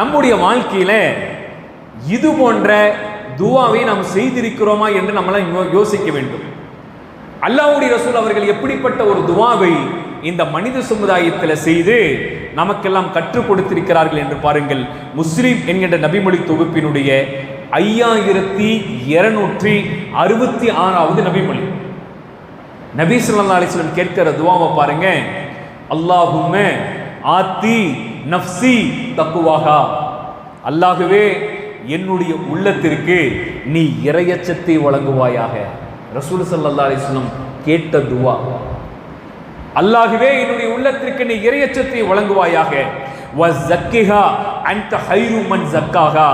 நம்முடைய வாழ்க்கையில இது போன்ற துவாவை நாம் செய்திருக்கிறோமா என்று நம்மளாம் யோசிக்க வேண்டும். அல்லாஹ்வுடைய ரசூல் அவர்கள் எப்படிப்பட்ட ஒரு துவாவை இந்த மனித சமுதாயத்தில் செய்து நமக்கெல்லாம் கற்றுக் கொடுத்திருக்கிறார்கள் என்று பாருங்கள். முஸ்லீம் என்கின்ற நபிமொழி தொகுப்பினுடைய ஐயாயிரத்தி இருநூற்றி அறுபத்தி ஆறாவது நபிமொழி. நபி ஸல்லல்லாஹு கேட்கிற துவாவை பாருங்க. அல்லாஹுமே ஆத்தி நஃப்சி தக்குவாகா. அல்லாகவே என்னுடைய உள்ளத்திற்கு நீ இரையச்சத்தை வழங்குவாயாக. ரசூல் சல்லா அலிஸ்லம் கேட்ட துவா. அல்லாகவே என்னுடைய உள்ளத்திற்கு நீ இரையச்சத்தை வழங்குவாயாக. வஸக்கிஹா அன்த ஹைரு மன் ஜக்காகா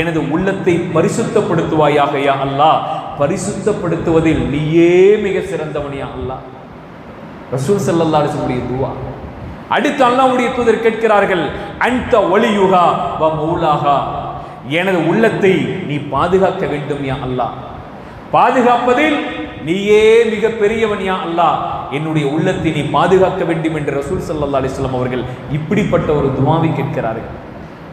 எனது உள்ளத்தை பரிசுத்தப்படுத்துவாயாக யா அல்லாஹ். பரிசுத்தப்படுத்துவதில் நீயே மிக சிறந்தவன் யா அல்லாஹ். ரசூல் சல்லா அலிஸ்லமுடைய துவா. அடுத்து அல்லாவுடைய தூதர் கேட்கிறார்கள் அந்த ஒளியுகா வ மௌலாகா. எனது உள்ளத்தை நீ பாதுகாக்க வேண்டும் யா அல்லாஹ். பாதுகாப்பதில் நீயே மிக பெரியவன் யா அல்லாஹ். என்னுடைய உள்ளத்தை நீ பாதுகாக்க வேண்டும் என்று ரசூல் சல்லா அலிஸ்லாம் அவர்கள் இப்படிப்பட்ட ஒரு துவாவை கேட்கிறார்கள்.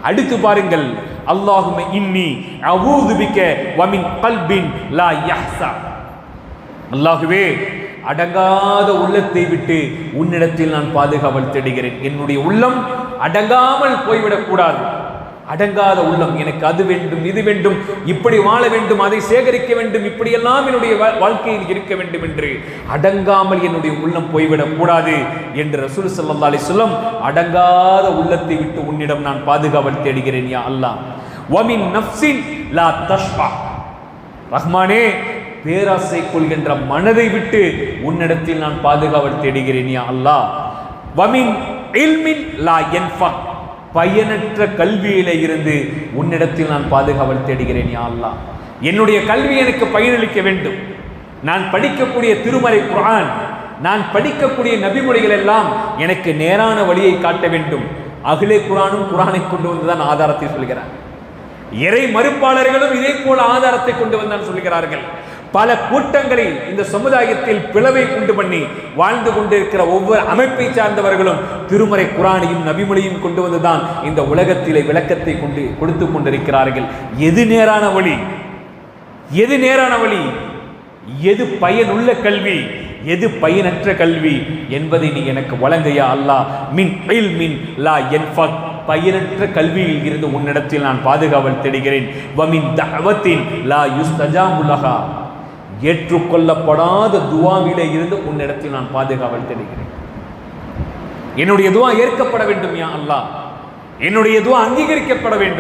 அடுத்து பாருங்கள் அல்லாஹும இன்னி அஊது பிக்க வமின் கல்பின் லா யஹ்சா. அல்லாஹுவே அடங்காத உள்ளத்தை விட்டு உன்னிடத்தில் நான் பாதுகாவல் தேடுகிறேன். என்னுடைய உள்ளம் அடங்காமல் போய்விடக்கூடாது அடங்காத உள்ளம் எனக்கு அது வேண்டும் இது வேண்டும் இப்படி வாழ வேண்டும் அதை சேகரிக்க வேண்டும் இப்படியெல்லாம் என்னுடைய வா- வாழ்க்கையில் இருக்க வேண்டும் என்று அடங்காமல் என்னுடைய உள்ளம் போய்விடக் கூடாது என்று ரசூல் சல்லா அலி சொல்லம் அடங்காத உள்ளத்தை விட்டு உன்னிடம் நான் பாதுகாவல் தேடுகிறேன் யா அல்லாஹ். ஒமின் நப்சின் லா தஷ்பா ரஹ்மானே பேராசை கொள்கின்ற மனதை விட்டு உன்னிடத்தில் நான் பாதுகாவல் தேடுகிறேன் யா அல்லாஹ். வமின் இல்மின் லா யன்ஃபா. பயனற்ற கல்வியில இருந்து உன்னிடத்தில் நான் பாதுகாவல் தேடுகிறேன் யா அல்லாஹ். என்னுடைய கல்வி எனக்கு பயனளிக்க வேண்டும். நான் படிக்கக்கூடிய திருமறை குரான் நான் படிக்கக்கூடிய நபிமுறைகள் எல்லாம் எனக்கு நேரான வழியை காட்ட வேண்டும். அகிலே குரானும் குரானை கொண்டு வந்துதான் ஆதாரத்தை சொல்கிறார். இறை மறுப்பாளர்களும் இதே போல ஆதாரத்தை கொண்டு வந்தான் சொல்கிறார்கள். பல கூட்டங்களில் இந்த சமுதாயத்தில் பிளவை உண்டு பண்ணி வாழ்ந்து கொண்டிருக்கிற ஒவ்வொரு அமைப்பை சார்ந்தவர்களும் திருமறை குரானையும் நபிமொழியும் கொண்டு வந்துதான் இந்த உலகத்திலே விளக்கத்தை கொண்டு கொடுத்து கொண்டிருக்கிறார்கள். எது நேரான வழி? எது நேரான வழி? எது பயனுள்ள கல்வி? எது பயனற்ற கல்வி என்பதை நீ எனக்கு வழங்கையா அல்லா? மின் மின் லா என் பயனற்ற கல்வியில் இருந்து உன்னிடத்தில் நான் பாதுகாவல் தேடுகிறேன். வமின் தவத்தின் லா யுஸ்தஜாமுலஹா ஏற்றுக்கொள்ளப்படாத துவாவிலே இருந்து உன்னிடத்தில் நான் பாதுகாவல் தெரிகிறேன் என்னுடைய துவா ஏற்கப்பட வேண்டும் யா அல்லாஹ். என்னுடைய துவா அங்கீகரிக்கப்பட வேண்டும்.